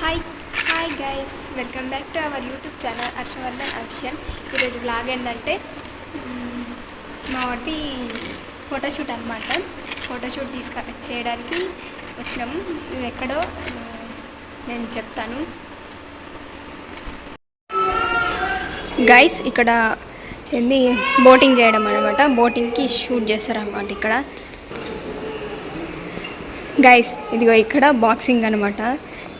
Hi hi guys welcome back to our YouTube channel Harshavardhan official ఈరోజు blog ఏంటంటే మా వాటి ఫోటోషూట్ అనమాట ఫోటోషూట్ తీసుక చేయడానికి వచ్చినాము. ఇది ఎక్కడో నేను చెప్తాను. గైస్ ఇక్కడ ఏంది బోటింగ్ చేయడం అనమాట బోటింగ్కి షూట్ చేస్తారన్నమాట ఇక్కడ. గైస్ ఇదిగో ఇక్కడ బాక్సింగ్ అనమాట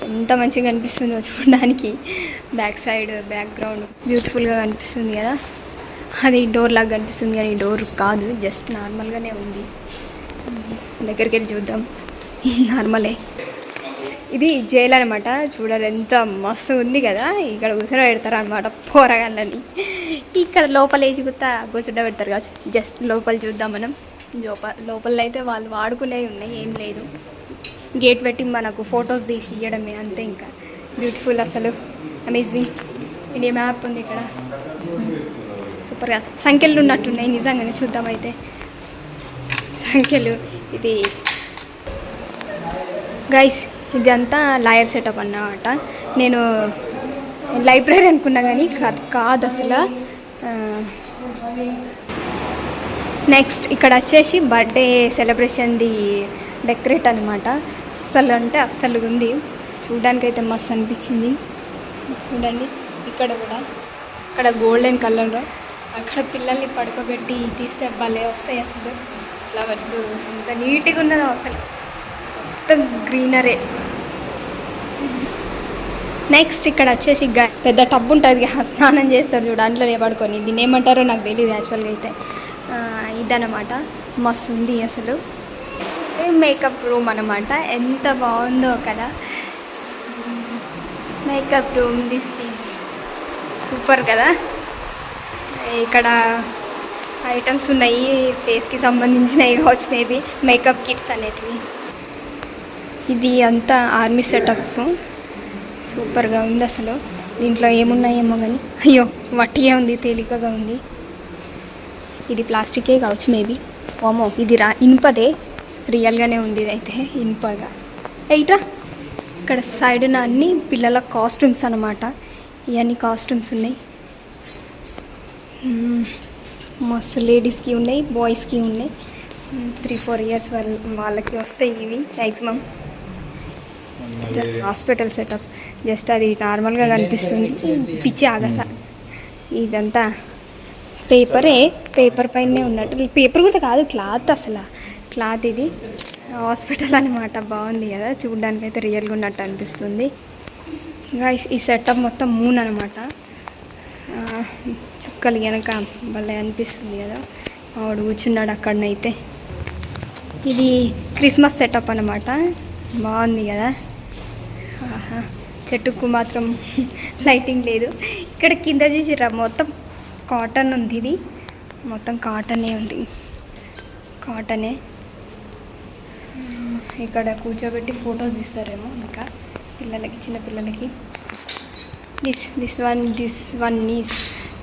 ఎంత మంచిగా కనిపిస్తుందో చూడడానికి. బ్యాక్ సైడ్ బ్యాక్గ్రౌండ్ బ్యూటిఫుల్గా కనిపిస్తుంది కదా. అది డోర్ లాగా కనిపిస్తుంది కానీ డోర్ కాదు జస్ట్ నార్మల్గానే ఉంది. దగ్గరికి వెళ్ళి చూద్దాం. నార్మలే ఇది జైలు అనమాట చూడాలి ఎంత మస్తు ఉంది కదా. ఇక్కడ కూర్చొని పెడతారు అనమాట పోరగాళ్ళని. ఇక్కడ లోపల వేసి గుత్తా కూర్చుంట పెడతారు కావచ్చు. జస్ట్ లోపల చూద్దాం మనం. లోపల లోపల అయితే వాళ్ళు వాడుకునేవి ఉన్నాయి ఏం లేదు. గేట్ పెట్టి మనకు ఫొటోస్ తీసి ఇవ్వడమే అంతే ఇంకా. బ్యూటిఫుల్ అసలు. అమేజింగ్. ఇండియా మ్యాప్ ఉంది ఇక్కడ. సూపర్గా. సంఖ్యలు ఉన్నట్టున్నాయి నిజంగానే చూద్దామైతే సంఖ్యలు. ఇది గైస్ ఇదంతా లాయర్ సెటప్ అన్నమాట. నేను లైబ్రరీ అనుకున్నా కానీ కాదు కాదు అసలు నెక్స్ట్ ఇక్కడ వచ్చేసి బర్త్డే సెలబ్రేషన్ది డెకరేట్ అనమాట అస్సలు అంటే అస్సలు ఉంది. చూడడానికి అయితే మస్తు అనిపించింది. చూడండి ఇక్కడ కూడా ఇక్కడ గోల్డెన్ కలర్లో అక్కడ పిల్లల్ని పడుకోబెట్టి తీస్తే భలే వస్తాయి అసలు ఫ్లవర్స్ ఎంత నీట్గా ఉన్నదో అసలు. మొత్తం గ్రీనరే నెక్స్ట్ ఇక్కడ వచ్చేసి పెద్ద టబ్ ఉంటుంది. స్నానం చేస్తారు చూడు అందులో పడుకొని. దీన్ని ఏమంటారో నాకు తెలియదు యాక్చువల్గా అయితే. ఇదనమాట మస్తు ఉంది అసలు. మేకప్ రూమ్ అనమాట ఎంత బాగుందో కదా. Makeup room this is super కదా. ఇక్కడ ఐటమ్స్ ఉన్నాయి ఫేస్కి సంబంధించినవి కావచ్చు మేబీ మేకప్ కిట్స్ అనేటివి. ఇది అంతా ఆర్మీ సెటప్. సూపర్గా ఉంది అసలు. దీంట్లో ఏమున్నాయేమో కానీ అయ్యో వట్టిగా ఉంది తేలికగా ఉంది. ఇది ప్లాస్టికే కావచ్చు మేబీ. ఓమో ఇది రా ఇనుపదే. రియల్గానే ఉంది ఇది అయితే ఇనుపగా ఎయిట్రా ఇక్కడ సైడ్న అన్ని పిల్లల కాస్ట్యూమ్స్ అనమాట ఇవన్నీ కాస్ట్యూమ్స్ ఉన్నాయి. మస్తు లేడీస్కి ఉన్నాయి బాయ్స్కి ఉన్నాయి. త్రీ ఫోర్ ఇయర్స్ వాళ్ళ వాళ్ళకి వస్తాయి ఇవి మ్యాక్సిమం హాస్పిటల్ సెటప్. జస్ట్ అది నార్మల్గా కనిపిస్తుంది. పిచ్చి ఆగస ఇదంతా పేపరే పేపర్ పైనే ఉన్నట్టు. పేపర్ కూడా కాదు క్లాత్ అసలు. క్లాత్ ఇది. హాస్పిటల్ అనమాట బాగుంది కదా. చూడడానికి అయితే రియల్గా ఉన్నట్టు అనిపిస్తుంది. ఇంకా ఈ- సెటప్ మొత్తం మూన్ అనమాట చుక్కలు వెనక భలే అనిపిస్తుంది కదా. ఆవిడ కూర్చున్నాడు అక్కడనైతే. ఇది క్రిస్మస్ సెటప్ అనమాట బాగుంది కదా. ఆహా చెట్టుకు మాత్రం లైటింగ్ లేదు. ఇక్కడ కింద చూసిరా మొత్తం కాటన్ ఉంది ఇది. మొత్తం కాటనే ఉంది. కాటనే. ఇక్కడ కూర్చోబెట్టి ఫొటోస్ తీస్తారేమో ఇంకా. పిల్లలకి చిన్న పిల్లలకి. This this one this one is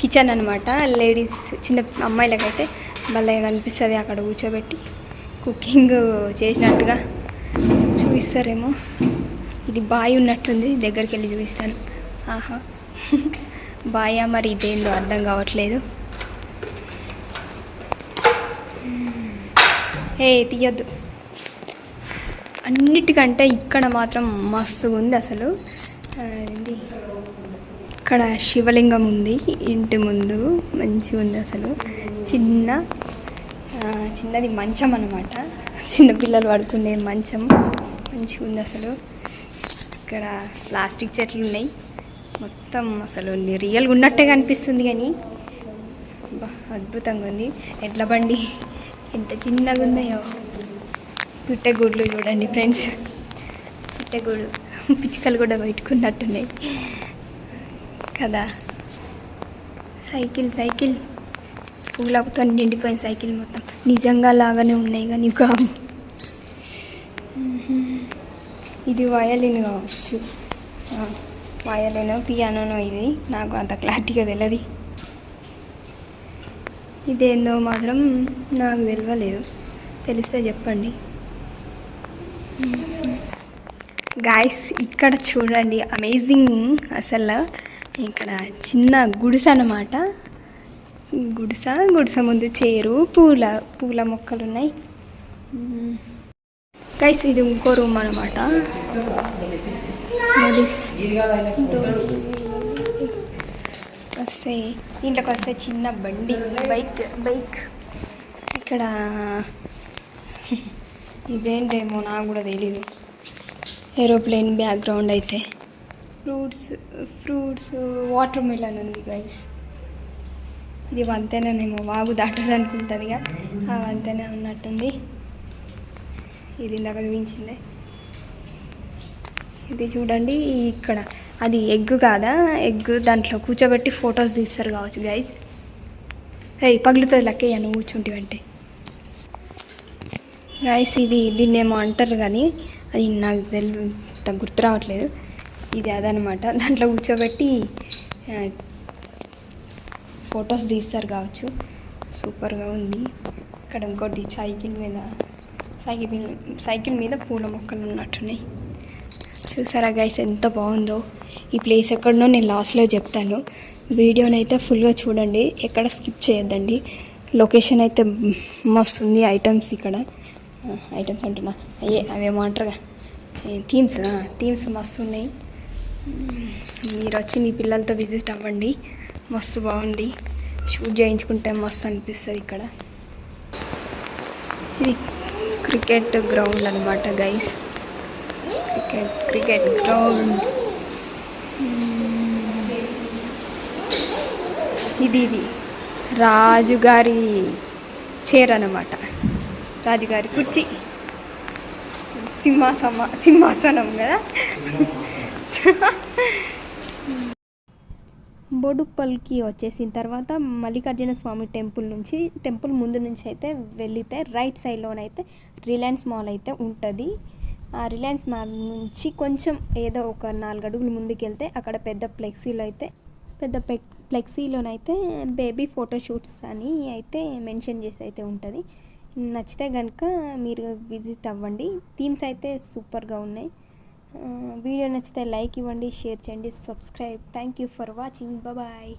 kitchen అనమాట లేడీస్ చిన్న అమ్మాయిలకైతే భలే కనిపిస్తుంది అక్కడ కూర్చోబెట్టి. కుకింగ్ చేసినట్టుగా చూపిస్తారేమో. ఇది బాయ్ ఉన్నట్టుంది దగ్గరికి వెళ్ళి చూపిస్తాను. ఆహా. బాయా మరి ఇదేందో అర్థం కావట్లేదు. ఏ తీయద్దు. అన్నిటికంటే ఇక్కడ మాత్రం మస్తుగా ఉంది అసలు ఇక్కడ శివలింగం ఉంది ఇంటి ముందు మంచిగా ఉంది అసలు. చిన్న చిన్నది మంచం అనమాట చిన్న పిల్లలు పడుకునే మంచం. మంచిగా ఉంది అసలు. ఇక్కడ ప్లాస్టిక్ చెట్లు ఉన్నాయి. మొత్తం అసలు రియల్గా ఉన్నట్టే కనిపిస్తుంది కానీ. అబ్బా, అద్భుతంగా ఉంది. ఎడ్ల బండి. ఎంత చిన్నగా ఉన్నాయో. పిట్టగూడులు చూడండి ఫ్రెండ్స్. పిట్టగూడు పిచ్చుకలు కూడా పెట్టుకున్నట్టున్నాయి. కదా. Cycle cycle. పూలతో నిండిపోయిన సైకిల్ మొత్తం. నిజంగా లాగానే ఉన్నాయి కానీ కావు ఇది వయలిన్ కావచ్చు. వయలిన్ పియానోనో ఇది. నాకు అంత క్లారిటీగా తెలియదు ఇదేందో మాత్రం నాకు తెలియలేదు తెలిస్తే చెప్పండి. గాయస్ ఇక్కడ చూడండి. అమేజింగ్ అసలు ఇక్కడ చిన్న గుడిస అన్నమాట. గుడిసె గుడిసె ముందు చేరు పూల పూల మొక్కలు ఉన్నాయి గైస్ ఇది ఇంకో రూమ్ అనమాట వస్తే దీంట్లోకి వస్తే చిన్న బండి. బైక్ బైక్ ఇక్కడ ఇదేంటేమో నాకు కూడా తెలీదు. ఏరోప్లేన్ బ్యాక్గ్రౌండ్ అయితే. ఫ్రూట్స్ ఫ్రూట్స్ వాటర్ మిలన్ ఉంది గైస్ ఇది వంతేనేమో వాగు దాటడానికి ఉంటుందిగా ఆ వంతేనే ఉన్నట్టుంది. ఇది ఇందాక చూపించింది. ఇది చూడండి ఇక్కడ. అది ఎగ్ కాదా? ఎగ్ దాంట్లో కూర్చోబెట్టి ఫొటోస్ తీస్తారు కావచ్చు గైజ్ అయ్యి పగులుతుంది లక్కయ్య నువ్వు కూర్చుంటివంటే గైస్ ఇది దీన్ని ఏమో అంటారు కానీ అది నాకు తెలు గుర్తు రావట్లేదు. ఇది అదనమాట. దాంట్లో కూర్చోబెట్టి ఫొటోస్ తీస్తారు కావచ్చు. సూపర్గా ఉంది. ఇక్కడ ఇంకోటి సైకిల్ మీద సైకిల్ సైకిల్ మీద పూల మొక్కలు ఉన్నట్టున్నాయి. చూసారా గైస్ ఎంత బాగుందో? ఈ ప్లేస్ ఎక్కడనో నేను లాస్ట్లో చెప్తాను. వీడియోని అయితే ఫుల్గా చూడండి ఎక్కడ స్కిప్ చేయొద్దండి. లొకేషన్ అయితే మస్తు ఉంది ఐటమ్స్ ఇక్కడ. ఐటమ్స్ అంటున్నా. అయ్యే అవేమో అంటారుగా. థీమ్స్ థీమ్స్ మస్తు ఉన్నాయి. మీరు వచ్చి మీ పిల్లలతో విజిట్ అవ్వండి. మస్తు బాగుంది. షూట్ చేయించుకుంటే మస్తు అనిపిస్తుంది ఇక్కడ. ఇది క్రికెట్ గ్రౌండ్ అనమాట గైస్ క్రికెట్ క్రికెట్ గ్రౌండ్. ఇది ఇది. రాజుగారి చైర్ అనమాట రాజుగారి కుర్చీ. సింహాసమ సింహాసనం కదా? బొడుప్పల్కి వచ్చేసిన తర్వాత మల్లికార్జున స్వామి టెంపుల్ నుంచి టెంపుల్ ముందు నుంచి అయితే వెళితే రైట్ సైడ్లోనైతే రిలయన్స్ మాల్ అయితే ఉంటుంది. ఆ రిలయన్స్ మాల్ నుంచి కొంచెం ఏదో ఒక నాలుగు అడుగులు ముందుకెళ్తే అక్కడ పెద్ద ఫ్లెక్సీలో అయితే పెద్ద ఫ్లెక్సీలోనైతే బేబీ ఫోటోషూట్స్ అని అయితే మెన్షన్ చేసి అయితే ఉంటుంది. నచ్చితే కనుక మీరు విజిట్ అవ్వండి. థీమ్స్ అయితే సూపర్గా ఉన్నాయి. వీడియో నచ్చితే లైక్ ఇవ్వండి షేర్ చేయండి subscribe. Thank you for watching bye